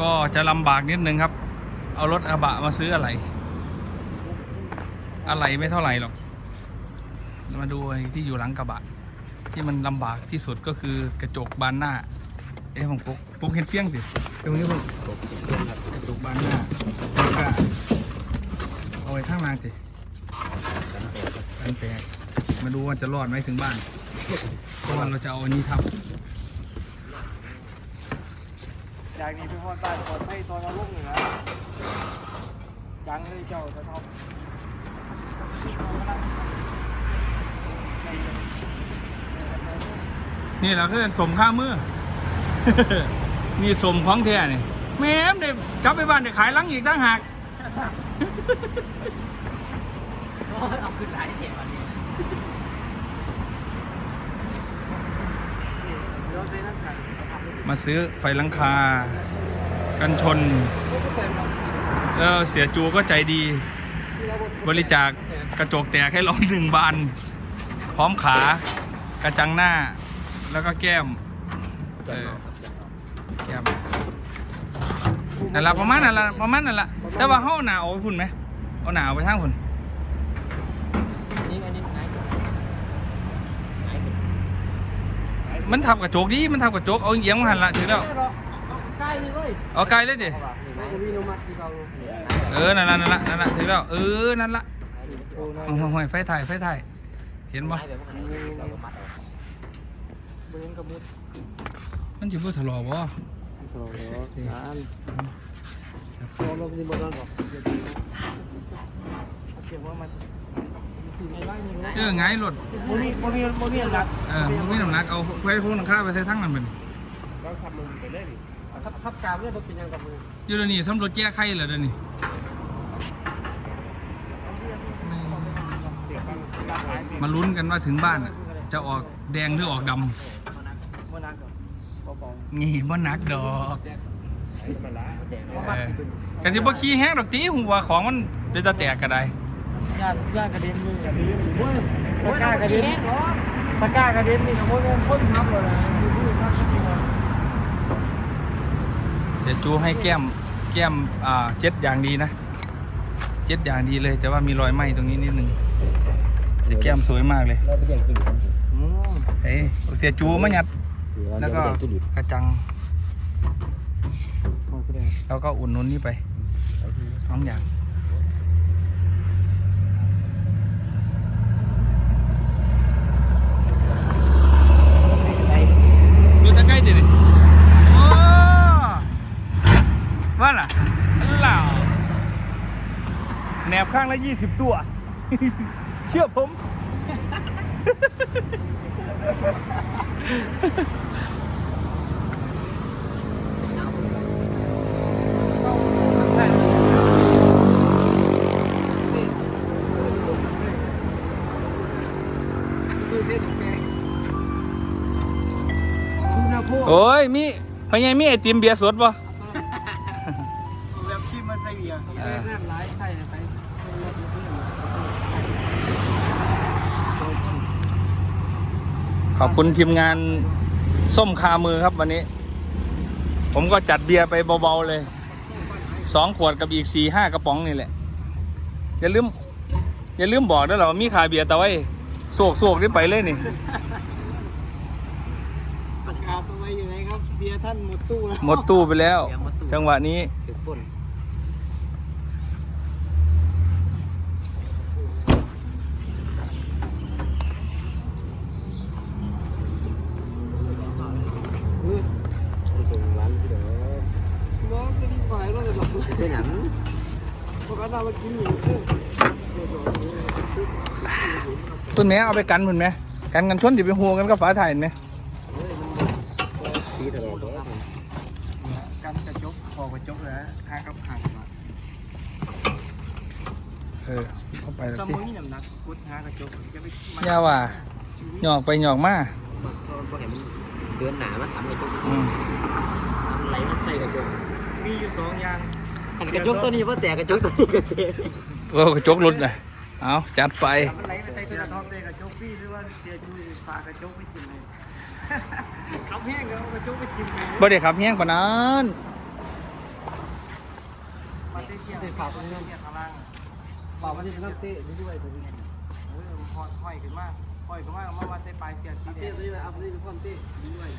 ก็จะลำบากนิดนึงครับ เอารถอาบะมาซื้ออะไร อะไรไม่เท่าไหร่หรอก มาดูไอที่อยู่หลังกระบะ ที่มันลำบากที่สุดก็คือกระจกบานหน้า เอ้ผมปุ๊กปุ๊กเห็นเฟี้ยงสิตรงนี้ผมกระจกบานหน้าแล้วก็เอาไว้ข้างล่างสิกันแตกมาดูว่าจะรอดไหมถึงบ้านเพราะว่าเราจะเอาอันนี้ทับ จากนี้เป็นคนใต้ตอนให้ตอนเราลูกเหนือจังเลยเจ้าจะทำนี่แหละคือสมข้ามือ นี่สมของแท้นี่แม่มเดี๋ยวกลับไปบ้านเดี๋ยวขายลังอีกตั้งหากเอาขึ้นสายเถียงวันนี้เดี๋ยวซื้อนั่นขาย มาซื้อไฟลังคา กันชน แล้วเสียจูก็ใจดี บริจาคกระจกแตกให้เราหนึ่งบาน พร้อมขากระจังหน้า แล้วก็แก้มเออแก้มนั่นละประมาณนั่นละประมาณนั่นละแต่ว่าเขาหนาวไปพุ่นไหมเอาหนาวไปทางพุ่นนี้ไหน มันทับกระจกดิมันทับกระจกเอาเอียงมาหันละถือแล้วใกล้เลยเอาไกลเลยดิเออนั่นละนั่นละนั่นละถือแล้วเออนั่นละโอ้โหไฟถ่ายไฟถ่ายเห็นบิ้งกับมุดมันจะพูดทะเลาะบ่โถ่ร้านตัวเราเป็นบอลหรอกเสียงว่ามัน เออไงรถโมนี่โมนี่โมนี่หลักเออมันมีน้ำหนักเอาไฟพวกหลังคาไปใส่ทั้งนั้นเป็นเราทำมือไปเลยทับทับกาวเนี่ยมันเป็นยังกับมืออยู่เดี๋ยวนี้สำรวจแก้ไขเหรอเดี๋ยวนี้มาลุ้นกันว่าถึงบ้านน่ะจะออกแดงหรือออกดมันนักเบาำนี่บ่หนักดอกๆมันละเออกันที่บ่ขี้แห้งดอกตีหัวของมันเป็นตาแตกก็ได้ ญาติญาติกระเด็นมือกระเด็นโอ้ยตะกร้ากระเด็นตะกร้ากระเด็นนี่นะโอ้ยคนทับเลยนะคือผู้ทับจริงๆเดี๋ยวจูให้แก้มแก้มอ่าเจ็ดอย่างดีนะเจ็ดอย่างดีเลย แต่ว่ามีรอยไหม้ตรงนี้นิดนึงแต่แก้มสวยมากเลยเราไปแย่งกินกันอืมเอ้ยเสียจูมายัดแล้วก็กระจังแล้วก็อุ่นนุนนี่ไปสองอย่าง ดูตะใกล้ดิดิโอ้ว่าล่ะเหล่าแหนบ ข้างละยี่สิบตัว เชื่อผม โอ้ยมีพญายมีไอติมเบียร์สดป่ะแบบที่มาใส่เบียร์ เออ น้ำร้ายใส่ไป ขอบคุณทีมงานส้มคามือครับวันนี้ ผมก็จัดเบียร์ไปเบาๆเลยสองขวดกับอีกสี่ห้ากระป๋องนี่แหละ อย่าลืม อย่าลืมบอกด้วยเหรอว่ามีขายเบียร์แต่ว่าโศกโศกนี่ไปเลยนี่ประกาศตัวไว้อยู่ไหนครับเบียร์ท่านหมดตู้แล้วหมดตู้ไปแล้ว จังหวะนี้ ถึงป่น ส่งร้านที่เด้อ น้องจะดีกว่าเราจะหลับ เป็นหยัง ปกติ เรากินอยู่เพื่อนต้นแม่เอาไปกันเหมือนไหมกันกันชนจะไปหัวกันกับฝาถ่ายเห็นไหมสีตลอดเลยกันกระจกพอกระจกเลยทางกับห่างเออเข้าไปแล้วสมสิมติน้ำหนักกุดหากระจกจะไปยาว่าหยอกไปหยอกมาก็เห็นเดือนหนามันทำกระจกอืมไหลมันใส่กระจกมีอยู่สองอย่าง กระจกตัวนี้ว่าแต่กระจกตัวนี้กระเจ๊เออกระจกหลุดเลยเอาจัดไปมันไหลไปใส่ตัวท็อปเลยกระจกพี่หรือว่าเสียจุยฝากระจกไม่กินเลยเขาแห้งแล้วกระจกไม่กินเลยบ่ได้ขับแห้งปานนั้นมาเตะเกียร์เตะฝากตรงนี้เกียร์ข้างล่างบอกว่าจะต้องเตะด้วยตัวนี้โอ้ยมันพอห้อยขึ้นมาห้อยขึ้นมาเอามามาใส่ปลายเสียทีเตะเดียวตัวนี้เอาตัวนี้เป็นคนเตะด้วย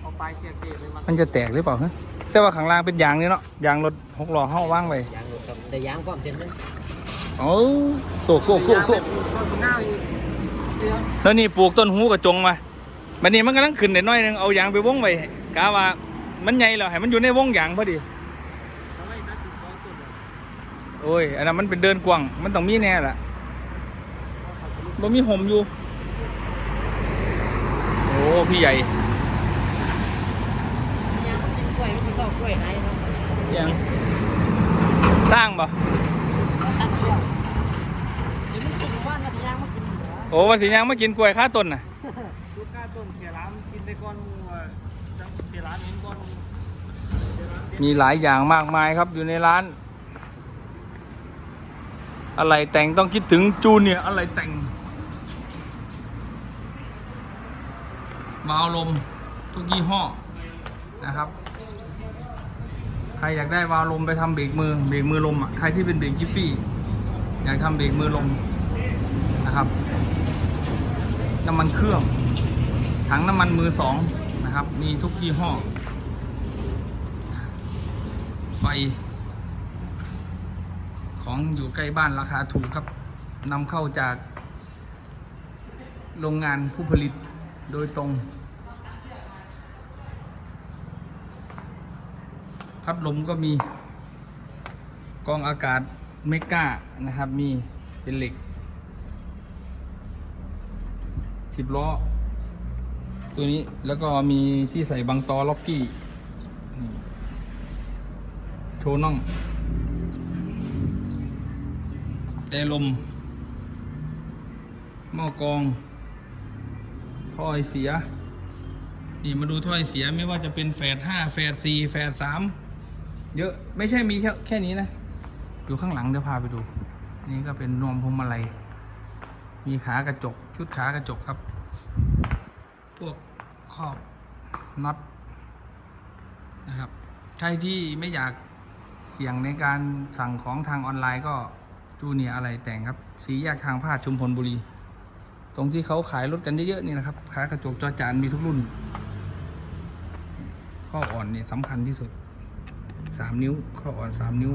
เอาปลายเสียเกะเลยมามันจะแตกหรือเปล่าฮะแต่ว่าข้างล่างเป็นยางนี่เนาะยางรถหกล้อห้าว่างไว้ยางรถครับแต่ยางพร้อมเต็มเลยโอ้โศกโศกโศกโศกก็หน้าอยู่แล้วนี่ปลูกต้นหูกระจงมาบัดนี้มันกำลังขึ้นได้น้อยหนึงเอายางไปวงไว้กะว่ามันใหญ่แล้วให้มันอยู่ในวงยางพอดี ทำไมนัดติดคอสุดเลยโอ้ย อันนั้นมันเป็นเดินกว้าง มันต้องมีแน่ล่ะบ่มีห่มอยู่ โอ้ พี่ใหญ่ ยางมันกินกล้วยมันกินข้า วกล้วยไหนครับยังสร้างบ่ตั้งเดียวเดี๋ยวมันสุกว่านนะที่ยางมันกินเหรอโอ้ว่าสิยังมากินกล้วยค้าต้นน่ะชุดก้าต้นเสียร้านกินได้ก้อนมูอะจังเสียร้านเห็นก้อนมูเสียร้านเด็ดมีหลายอย่างมากมายครับอยู่ในร้าน อะไรแต่งต้องคิดถึงจูเนียร์อะไรแต่งวาล์วลมทุกยี่ห้อนะครับ ใครอยากได้วาล์วลมไปทำเบรกมือเบรกมือลมอะใครที่เป็นเบรกจิฟฟี่ อยากทำเบรกมือลมนะครับ น้ำมันเครื่องถังน้ำมันมือสองนะครับ มีทุกยี่ห้อ ไฟ ของอยู่ใกล้บ้านราคาถูกครับนำเข้าจากโรงงานผู้ผลิตโดยตรง พัดลมก็มีกองอากาศเมกานะครับ มีเป็นเหล็กสิบล้อ ตัวนี้แล้วก็มีที่ใส่บังตอล็อกกี้โชว์น่องแต่ลม หม้อกรองท่อไอเสีย นี่มาดูถ้อยเสียไม่ว่าจะเป็นแฟดห้าแฟดสี่แฟดสาม เยอะไม่ใช่มีแค่แค่นี้นะ อยู่ข้างหลังเดี๋ยวพาไปดู นี่ก็เป็นนวมพวงมาลัยมีขากระจก ชุดขากระจกครับ พวกครอบน็อตนะครับใครที่ไม่อยากเสี่ยงในการสั่งของทางออนไลน์ก็จูเนียอะไรแต่งครับ สีแยกทางพาดชุมพลบุรี ตรงที่เขาขายรถกันเยอะๆนี่นะครับขากระจกจอจานมีทุกรุ่น ข้ออ่อนนี่สำคัญที่สุด สามนิ้วข้ออ่อนสามนิ้ว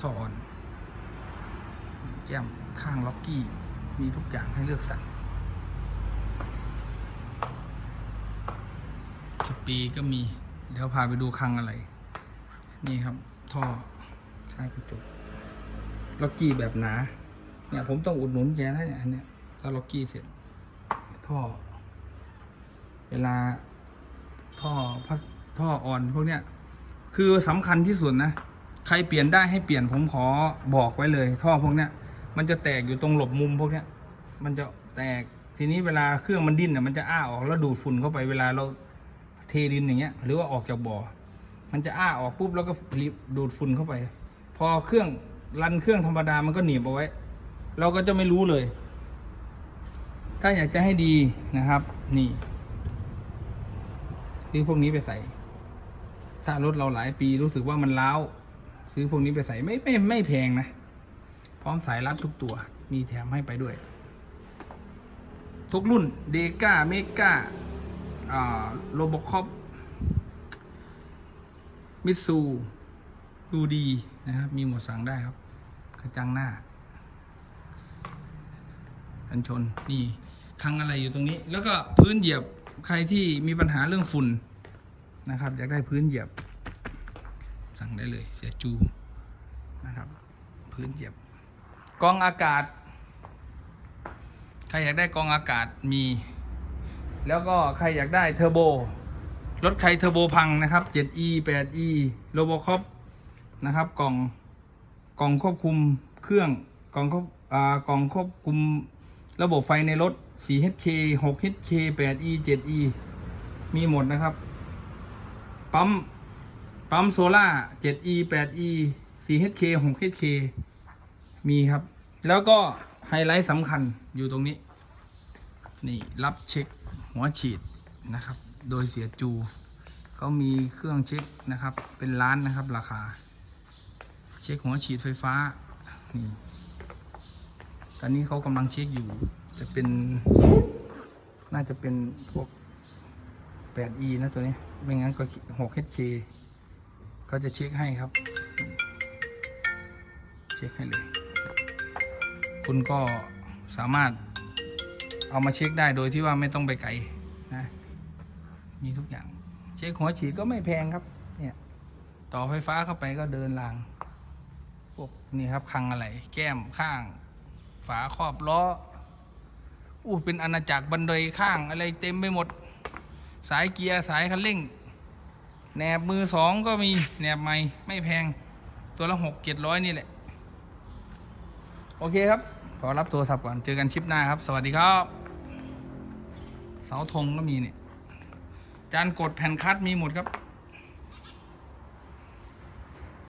ท่ออ่อน แก้มข้างล็อกกี้ มีทุกอย่างให้เลือกสั่งสปีก็มี เดี๋ยวพาไปดูคังอะไร นี่ครับ ท่อข้างกระจกล็อกกี้แบบหนา เนี่ยผมต้องอุดหนุนแกนะเนี่ยอันเนี้ยถ้าล็อกกี้เสร็จ ท่อ เวลาท่อพัส ท่ออ่อนพวกเนี้ยคือสำคัญที่สุดนะ ใครเปลี่ยนได้ให้เปลี่ยนผมขอบอกไว้เลย ท่อพวกเนี้ยมันจะแตกอยู่ตรงหลบมุมพวกเนี้ยมันจะแตกทีนี้เวลาเครื่องมันดิ้นเนี่ยมันจะอ้าออกแล้วดูดฝุ่นเข้าไปเวลาเราเทดินอย่างเงี้ย หรือว่าออกจากบ่อ มันจะอ้าออกปุ๊บแล้วก็ดูดฝุ่นเข้าไป พอเครื่องรันเครื่องธรรมดามันก็หนีบเอาไว้ เราก็จะไม่รู้เลย ถ้าอยากจะให้ดีนะครับ นี่ซื้อพวกนี้ไปใส่ ถ้ารถเราหลายปีรู้สึกว่ามันเล้าซื้อพวกนี้ไปใส่ไม่ไม่ไม่แพงนะ พร้อมสายรัดทุกตัว มีแถมให้ไปด้วย ทุกรุ่นเดก้าเมก้าโรบคอปมิตซูดูดีนะครับ มีหมดสั่งได้ครับกระจังหน้า กันชนนี่คังอะไรอยู่ตรงนี้ แล้วก็พื้นเหยียบใครที่มีปัญหาเรื่องฝุ่น นะครับ อยากได้พื้นเหยียบ สั่งได้เลย เสียจูนะครับ พื้นเหยียบ กองอากาศ ใครอยากได้กองอากาศมี แล้วก็ใครอยากได้เทอร์โบ รถใครเทอร์โบพังนะครับ 7e 8e โรบคอปนะครับ กล่องกล่องควบคุมเครื่องกล่องควบอ่ากล่องควบคุมระบบไฟในรถ 4HK 6HK 8E 7E มีหมดนะครับ ปั๊ม ปั๊มโซล่า 7E 8E 4HK 6HK มีครับ แล้วก็ไฮไลท์สำคัญอยู่ตรงนี้ นี่รับเช็คหัวฉีดนะครับ โดยเสียจูเขามีเครื่องเช็คนะครับ เป็นล้านนะครับราคา เช็คหัวฉีดไฟฟ้า นี่ ตอนนี้เขากำลังเช็คอยู่ จะเป็น น่าจะเป็นพวก 8e นะตัวนี้ ไม่งั้นก็ 6hk เขาจะเช็คให้ครับ เช็คให้เลย คุณก็สามารถเอามาเช็คได้โดยที่ว่าไม่ต้องไปไกลนะ มีทุกอย่าง เช็คหัวฉีดก็ไม่แพงครับ เนี่ย ต่อไฟฟ้าเข้าไปก็เดินราง พวกนี่ครับคังอะไร แก้มข้าง ฝาครอบล้ออู้เป็นอาณาจักรบันไดข้างอะไรเต็มไปหมด สายเกียร์สายคันเร่งแหนบมือสองก็มีแหนบใหม่ไม่แพงตัวละหกเจ็ดร้อยนี่แหละ โอเคครับ ขอรับโทรศัพท์ก่อน เจอกันคลิปหน้าครับ สวัสดีครับ เสาธงก็มีเนี่ยจานกดแผ่นคัดมีหมดครับ